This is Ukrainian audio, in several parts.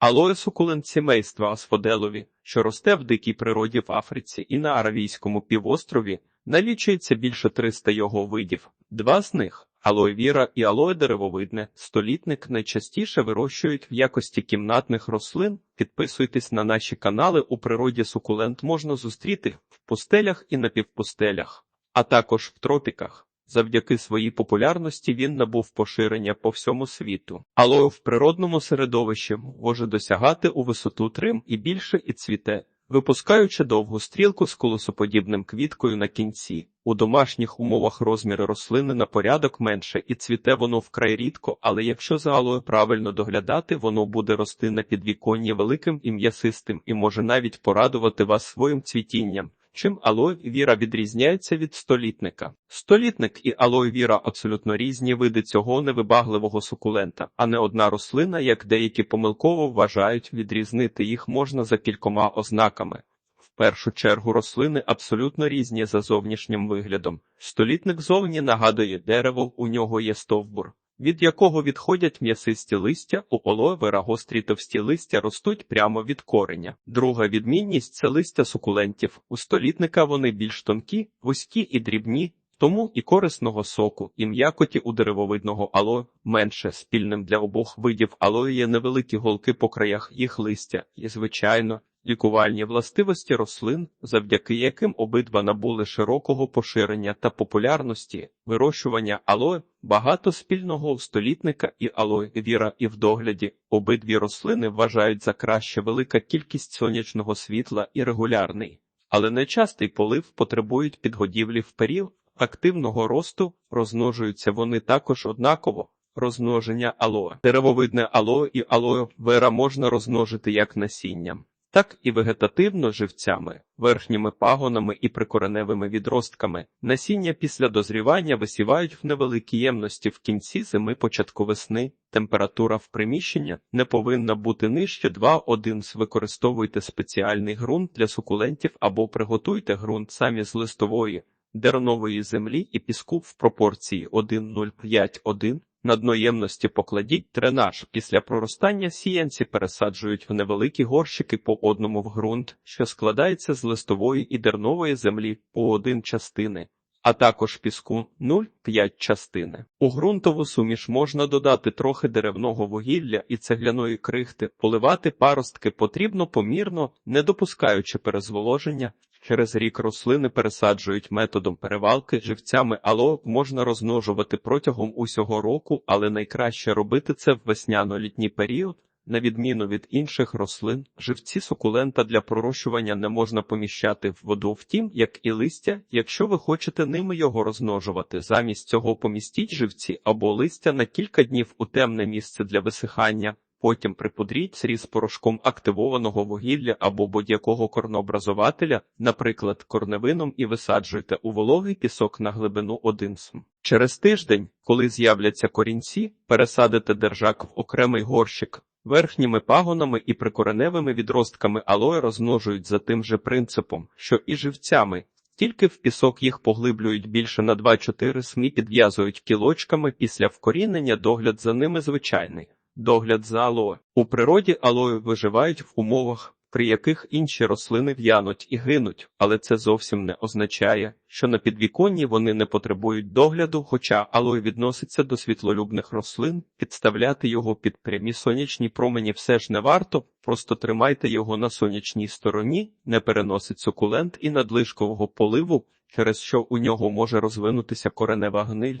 Алоє сукулент сімейства асфоделові, що росте в дикій природі в Африці і на Аравійському півострові, налічується більше 300 його видів. Два з них алоє віра і алоє деревовидне, столітник найчастіше вирощують в якості кімнатних рослин. Підписуйтесь на наші канали. У природі сукулент можна зустріти в пустелях і напівпустелях, а також в тропіках. Завдяки своїй популярності він набув поширення по всьому світу. Алоє в природному середовищі може досягати у висоту 3 і більше і цвіте, випускаючи довгу стрілку з колосоподібним квіткою на кінці. У домашніх умовах розміри рослини на порядок менше і цвіте воно вкрай рідко, але якщо за алоє правильно доглядати, воно буде рости на підвіконні великим і м'ясистим і може навіть порадувати вас своїм цвітінням. Чим алоє віра відрізняється від столітника? Столітник і алоє віра абсолютно різні види цього невибагливого сукулента, а не одна рослина, як деякі помилково вважають, відрізнити їх можна за кількома ознаками. В першу чергу рослини абсолютно різні за зовнішнім виглядом. Столітник зовні нагадує дерево, у нього є стовбур від якого відходять м'ясисті листя, у оловера гострі товсті листя ростуть прямо від кореня. Друга відмінність це листя сукулентів. У столітника вони більш тонкі, вузькі і дрібні, тому і корисного соку, і м'якоті у деревовидного ало менше спільним для обох видів алої є невеликі голки по краях їх листя, і, звичайно, лікувальні властивості рослин, завдяки яким обидва набули широкого поширення та популярності, вирощування алоє, багато спільного у столітника і алоє віра і в догляді. Обидві рослини вважають за краще велика кількість сонячного світла і регулярний, але нечастий полив потребують підгодівлі в період активного росту, розмножуються вони також однаково. Розмноження алоє. Деревовидне алоє і алоє вера можна розмножити як насінням так і вегетативно живцями, верхніми пагонами і прикореневими відростками. Насіння після дозрівання висівають в невеликій ємності в кінці зими початку весни. Температура в приміщення не повинна бути нижче 2-1. Використовуйте спеціальний ґрунт для сукулентів або приготуйте ґрунт самі з листової, дернової землі і піску в пропорції 1,05-1. На дно ємності покладіть дренаж. Після проростання сіянці пересаджують в невеликі горщики по одному в ґрунт, що складається з листової і дернової землі по один частини, а також піску 0,5 частини. У ґрунтову суміш можна додати трохи деревного вугілля і цегляної крихти, поливати паростки потрібно помірно, не допускаючи перезволоження. Через рік рослини пересаджують методом перевалки живцями ало можна розмножувати протягом усього року, але найкраще робити це в весняно-літній період. На відміну від інших рослин, живці сукулента для пророщування не можна поміщати в воду, втім, як і листя, якщо ви хочете ними його розмножувати. Замість цього помістіть живці або листя на кілька днів у темне місце для висихання. Потім припудріть сріз порошком активованого вугілля або будь-якого корнообразователя, наприклад, корневином, і висаджуйте у вологий пісок на глибину 1 см. Через тиждень, коли з'являться корінці, пересадите держак в окремий горщик. Верхніми пагонами і прикореневими відростками алоє розмножують за тим же принципом, що і живцями. Тільки в пісок їх поглиблюють більше на 2-4 см підв'язують кілочками після вкорінення догляд за ними звичайний. Догляд за алоє. У природі алої виживають в умовах, при яких інші рослини в'януть і гинуть, але це зовсім не означає, що на підвіконні вони не потребують догляду, хоча алой відноситься до світлолюбних рослин, підставляти його під прямі сонячні промені все ж не варто, просто тримайте його на сонячній стороні, не переносить сукулент і надлишкового поливу, через що у нього може розвинутися коренева гниль.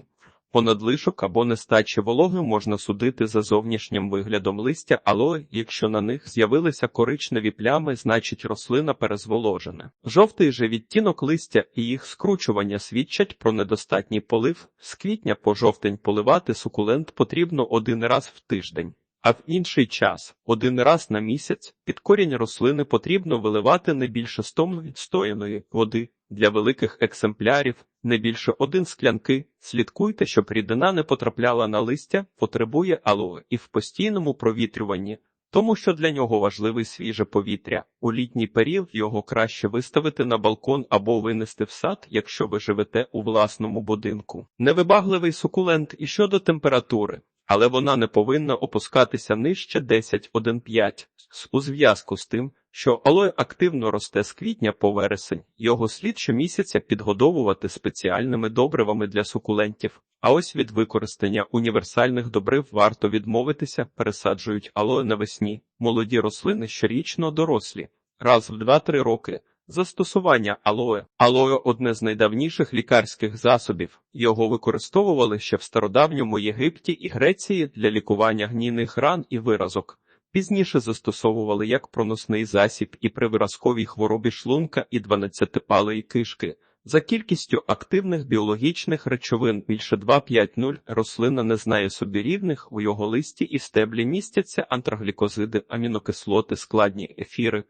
Понадлишок або нестачі вологи можна судити за зовнішнім виглядом листя, але якщо на них з'явилися коричневі плями, значить рослина перезволожена. Жовтий же відтінок листя і їх скручування свідчать про недостатній полив. З квітня по жовтень поливати сукулент потрібно один раз в тиждень. А в інший час, один раз на місяць, під корінь рослини потрібно виливати не більше 100 відстояної води. Для великих екземплярів не більше один склянки. Слідкуйте, щоб рідина не потрапляла на листя, потребує алоє і в постійному провітрюванні, тому що для нього важливе свіже повітря. У літній період його краще виставити на балкон або винести в сад, якщо ви живете у власному будинку. Невибагливий сукулент і щодо температури. але вона не повинна опускатися нижче 10,1,5. У зв'язку з тим, що алой активно росте з квітня по вересень, його слід щомісяця підгодовувати спеціальними добривами для сукулентів. А ось від використання універсальних добрив варто відмовитися, пересаджують алоє навесні. Молоді рослини щорічно дорослі, раз в 2-3 роки. Застосування алоє. Алоє – одне з найдавніших лікарських засобів. Його використовували ще в стародавньому Єгипті і Греції для лікування гнійних ран і виразок. Пізніше застосовували як проносний засіб і при виразковій хворобі шлунка і 12-палої кишки. За кількістю активних біологічних речовин більше 2,5,0 рослина не знає собі рівних, у його листі і стеблі містяться антраглікозиди, амінокислоти, складні ефіри,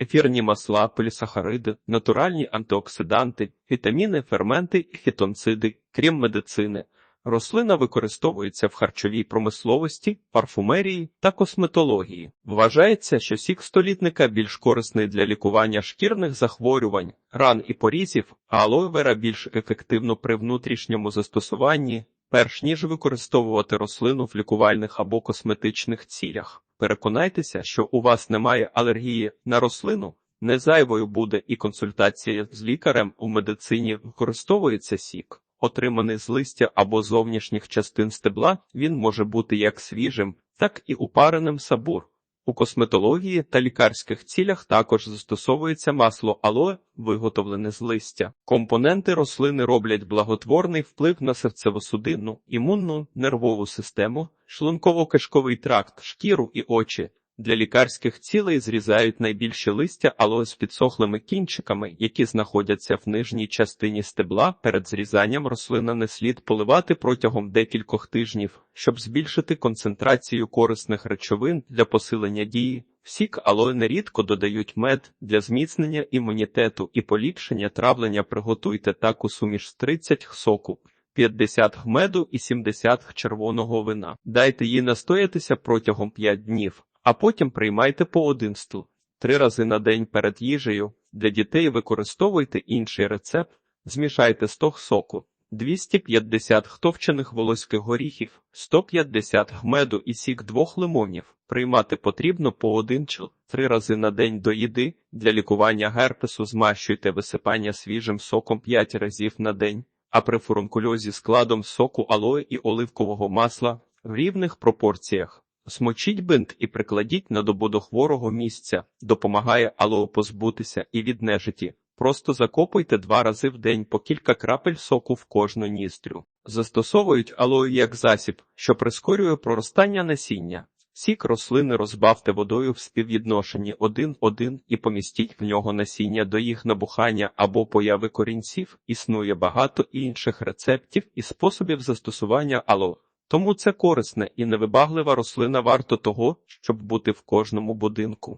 ефірні масла, полісахариди, натуральні антиоксиданти, вітаміни, ферменти і фітонциди, крім медицини. Рослина використовується в харчовій промисловості, парфумерії та косметології. Вважається, що сік столітника більш корисний для лікування шкірних захворювань, ран і порізів, а алоє вера більш ефективно при внутрішньому застосуванні, перш ніж використовувати рослину в лікувальних або косметичних цілях. Переконайтеся, що у вас немає алергії на рослину. Не зайвою буде і консультація з лікарем у медицині використовується сік. Отриманий з листя або зовнішніх частин стебла, він може бути як свіжим, так і упареним сабур. У косметології та лікарських цілях також застосовується масло алоє, виготовлене з листя. Компоненти рослини роблять благотворний вплив на серцево-судинну, імунну, нервову систему, шлунково-кишковий тракт, шкіру і очі. Для лікарських цілей зрізають найбільші листя алоє з підсохлими кінчиками, які знаходяться в нижній частині стебла. Перед зрізанням рослина не слід поливати протягом декількох тижнів, щоб збільшити концентрацію корисних речовин для посилення дії. В сік алоє нерідко додають мед для зміцнення імунітету і поліпшення травлення. Приготуйте таку суміш з 30 соку. 50 г меду і 70 червоного вина. Дайте їй настоятися протягом 5 днів а потім приймайте по один стл. Три рази на день перед їжею. Для дітей використовуйте інший рецепт, змішайте 100 соку, 250 г товчених волоських горіхів, 150 г меду і сік двох лимонів. Приймати потрібно по один чл. Три рази на день до їди. Для лікування герпесу змащуйте висипання свіжим соком 5 разів на день, а при фурункульозі складом соку алої і оливкового масла в рівних пропорціях. Смочіть бинт і прикладіть на добу до хворого місця, допомагає алоє позбутися і від нежиті. Просто закопуйте два рази в день по кілька крапель соку в кожну ніздрю. Застосовують алою як засіб, що прискорює проростання насіння. Сік рослини розбавте водою в співвідношенні 1-1 і помістіть в нього насіння до їх набухання або появи корінців. Існує багато інших рецептів і способів застосування алоє. Тому це корисна і невибаглива рослина варто того, щоб бути в кожному будинку.